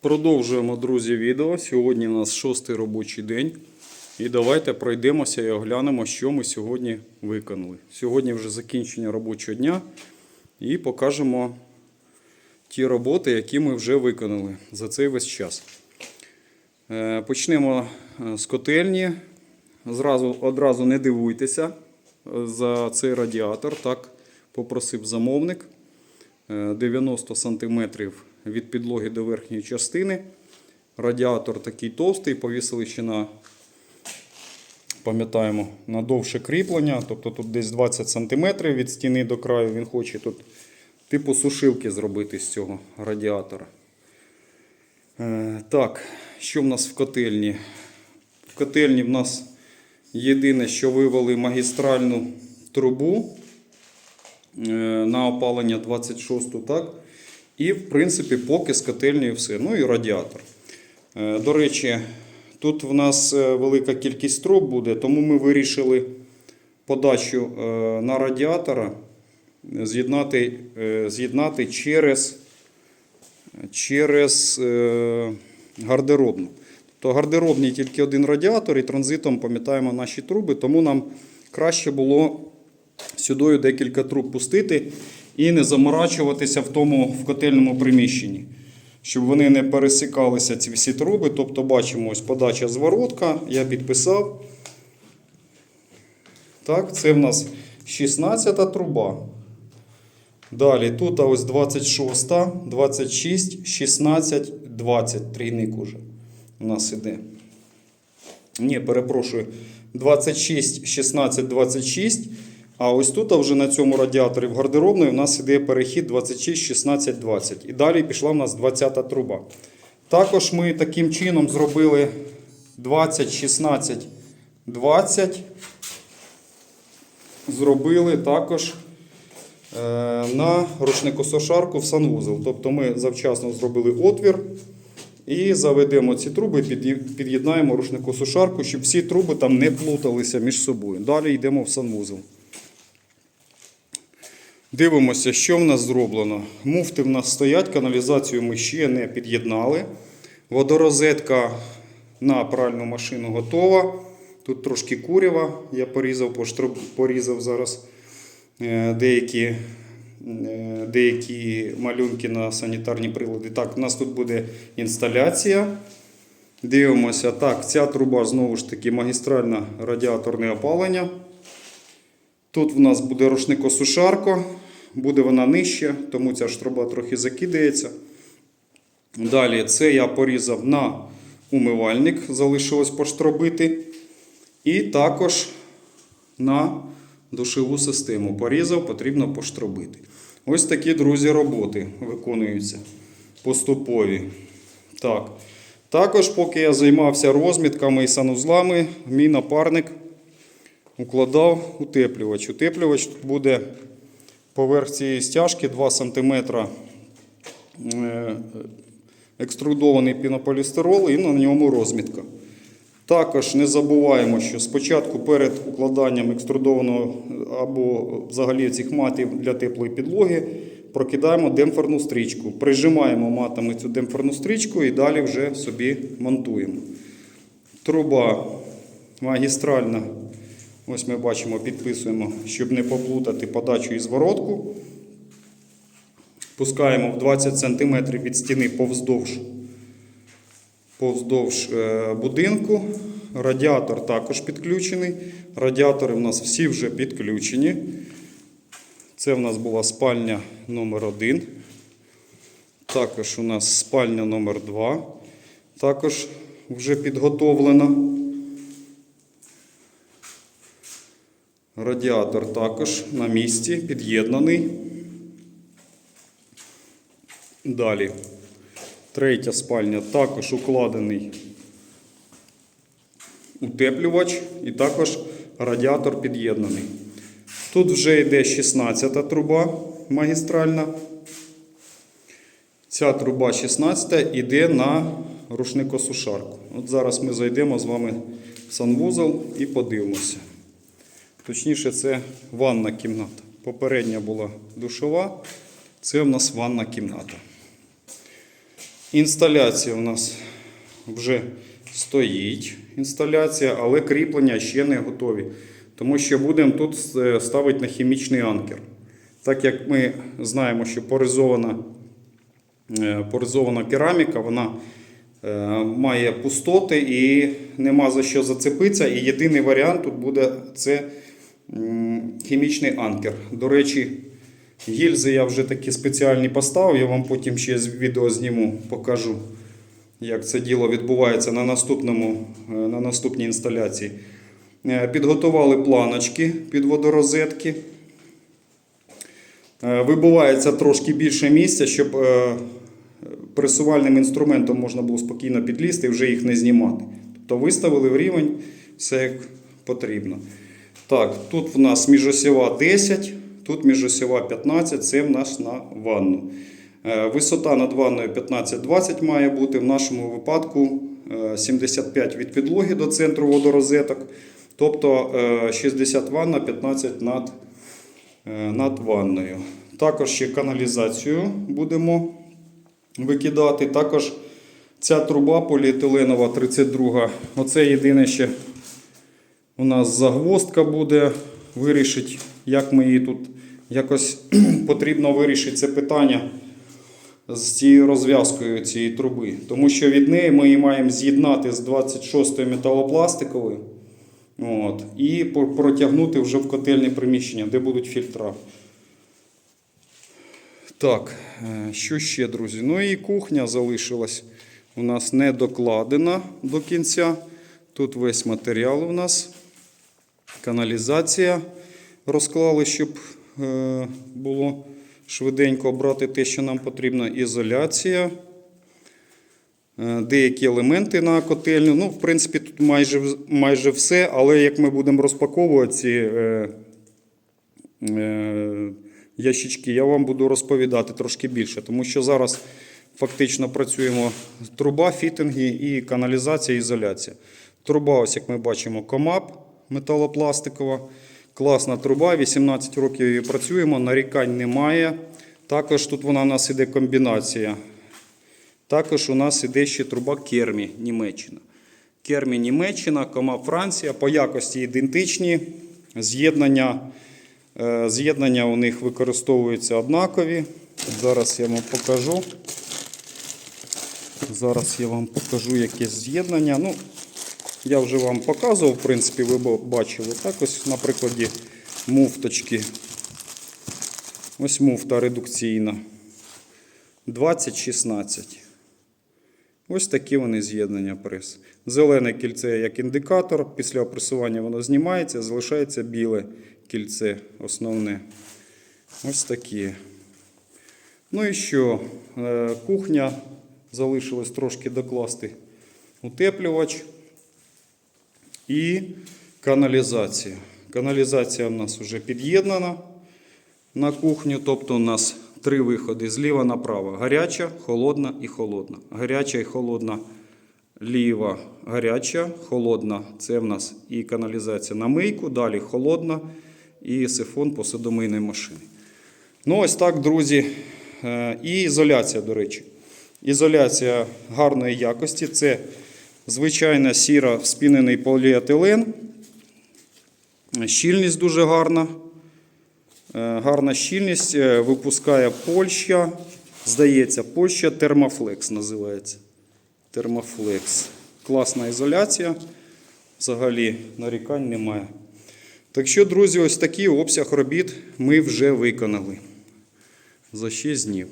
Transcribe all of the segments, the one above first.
Продовжуємо, друзі, відео. Сьогодні у нас шостий робочий день. І давайте пройдемося і оглянемо, що ми сьогодні виконали. Сьогодні вже закінчення робочого дня і покажемо ті роботи, які ми вже виконали за цей весь час. Е, Почнемо е, з котельні. Зразу, одразу не дивуйтеся е, за цей радіатор. Так попросив замовник. Е, 90 см від підлоги до верхньої частини. Радіатор такий товстий, повісили ще на, пам'ятаємо, на довше кріплення. Тобто тут десь 20 см від стіни до краю. Він хоче тут типу сушилки зробити з цього радіатора. Е, Так, що в нас в котельні? В котельні в нас єдине, що вивели магістральну трубу е, на опалення 26, так? І, в принципі, поки з котельнею все. Ну і радіатор. Е, До речі, тут в нас е, велика кількість труб буде, тому ми вирішили подачу е, на радіатора з'єднати, з'єднати через, через гардеробну. Тобто гардеробний тільки один радіатор і транзитом пам'ятаємо наші труби, тому нам краще було сюди декілька труб пустити і не заморачуватися в тому в котельному приміщенні, щоб вони не пересікалися ці всі труби. Тобто бачимо ось подача зворотка, я підписав. Так, це в нас 16 труба. Далі тут ось 26, 26, 16, 20 трійник уже у нас іде. Ні, перепрошую. 26, 16, 26. А ось тут вже на цьому радіаторі в гардеробної у нас іде перехід 26, 16, 20. І далі пішла в нас 20 труба. Також ми таким чином зробили 20, 16, 20. Зробили також е, на рушникосошарку в санвузол. Тобто ми завчасно зробили отвір і заведемо ці труби, під'єднаємо рушникосушарку, щоб всі труби там не плуталися між собою. Далі йдемо в санвузол. Дивимося, що в нас зроблено. Муфти в нас стоять, каналізацію ми ще не під'єднали. Водорозетка на пральну машину готова. Тут трошки курява. Я порізав, порізав зараз е, деякі, е, деякі малюнки на санітарні прилади. Так, у нас тут буде інсталяція. Дивимося. Так, ця труба знову ж таки магістральне радіаторне опалення. Тут в нас буде рушникосушарка, буде вона нижче, тому ця ж труба трохи закидається. Далі це я порізав на умивальник, залишилось поштробити. І також на душову систему порізав, потрібно поштробити. Ось такі, друзі, роботи виконуються поступові. Так. Також, поки я займався розмітками і санузлами, мій напарник укладав утеплювач. Утеплювач тут буде поверх цієї стяжки 2 см е, екструдований пінополістирол і на ньому розмітка. Також не забуваємо, що спочатку перед укладанням екструдованого або взагалі цих матів для теплої підлоги прокидаємо демпферну стрічку. Прижимаємо матами цю демпферну стрічку і далі вже собі монтуємо. Труба магістральна. Ось ми бачимо, підписуємо, щоб не поплутати подачу і зворотку. Пускаємо в 20 см від стіни повздовж, повздовж е, будинку. Радіатор також підключений. Радіатори в нас всі вже підключені. Це в нас була спальня номер 1 Також у нас спальня номер 2 Також вже підготовлена. Радіатор також на місці, під'єднаний. Далі. Третя спальня також укладений утеплювач і також радіатор під'єднаний. Тут вже йде 16 труба магістральна. Ця труба 16 йде на рушникосушарку. От зараз ми зайдемо з вами в санвузол і подивимося. Точніше, це ванна кімната. Попередня була душова, це в нас ванна кімната. Інсталяція у нас вже стоїть. Інсталяція, але кріплення ще не готові. Тому що будемо тут е, ставити на хімічний анкер. Так як ми знаємо, що поризована, е, поризована кераміка, вона е, має пустоти і нема за що зацепитися. І єдиний варіант тут буде це хімічний анкер. До речі, гільзи я вже такі спеціальні поставив, я вам потім ще з відео зніму, покажу, як це діло відбувається на, наступному, е, на наступній інсталяції. Е, Підготували планочки під водорозетки. Е, Вибувається трошки більше місця, щоб пресувальним інструментом можна було спокійно підлізти і вже їх не знімати. Тобто виставили в рівень все як потрібно. Так, тут в нас міжосєва 10, тут міжосєва 15, це в нас на ванну. Е, Висота над ванною 15-20 має бути. В нашому випадку е, 75 від підлоги до центру водорозеток. Тобто е, 60 ванна, 15 над, е, над ванною. Також ще каналізацію будемо викидати. Також ця труба поліетиленова 32. Оце єдине ще у нас загвоздка буде. Вирішить, як ми її тут якось потрібно вирішити це питання з цією розв'язкою цієї труби. Тому що від неї ми її маємо з'єднати з 26 металопластиковою. От, і протягнути вже в котельне приміщення, де будуть фільтра. Так, е, що ще, друзі? Ну і кухня залишилась у нас не докладена до кінця. Тут весь матеріал у нас. Каналізація розклали, щоб е, було швиденько брати те, що нам потрібно. Ізоляція. Е, Деякі елементи на котельню. Ну, в принципі, тут майже, майже все, але як ми будемо розпаковувати ці е, е, ящички, я вам буду розповідати трошки більше, тому що зараз фактично працюємо труба, фітинги і каналізація, ізоляція. Труба, ось як ми бачимо, комап металопластикова. Класна труба, 18 років її працюємо, нарікань немає. Також тут вона у нас іде комбінація. Також у нас іде ще труба Кермі, Німеччина. Кермі Німеччина, Комап Франція. По якості ідентичні. З'єднання, е, з'єднання у них використовуються однакові. Зараз я вам покажу. Зараз я вам покажу якесь з'єднання. Ну, я вже вам показував, в принципі, ви бачили. Так, ось на прикладі муфточки. Ось муфта редукційна. 2016. Ось такі вони з'єднання прес. Зелене кільце як індикатор. Після опресування воно знімається, залишається біле кільце основне. Ось такі. Ну і що? Е, Кухня залишилось трошки докласти утеплювач і каналізація. Каналізація у нас вже під'єднана на кухню, тобто у нас три виходи зліва направо. Гаряча, холодна і холодна. Гаряча і холодна ліва, гаряча, холодна. Це в нас і каналізація на мийку, далі холодна і сифон посудомийної машини. Ну, ось так, друзі. Е, І ізоляція, до речі. Ізоляція гарної якості. Це звичайна сіра спінений поліетилен. Щільність дуже гарна. Е, Гарна щільність е, випускає Польща. Здається, Польща Термофлекс називається. Термофлекс. Класна ізоляція. Взагалі нарікань немає. Так що, друзі, ось такий обсяг робіт ми вже виконали за 6 днів.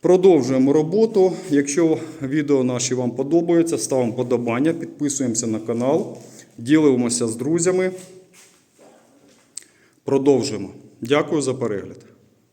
Продовжуємо роботу. Якщо відео наші вам подобаються, ставимо подобання, підписуємося на канал, ділимося з друзями. Продовжуємо. Дякую за перегляд.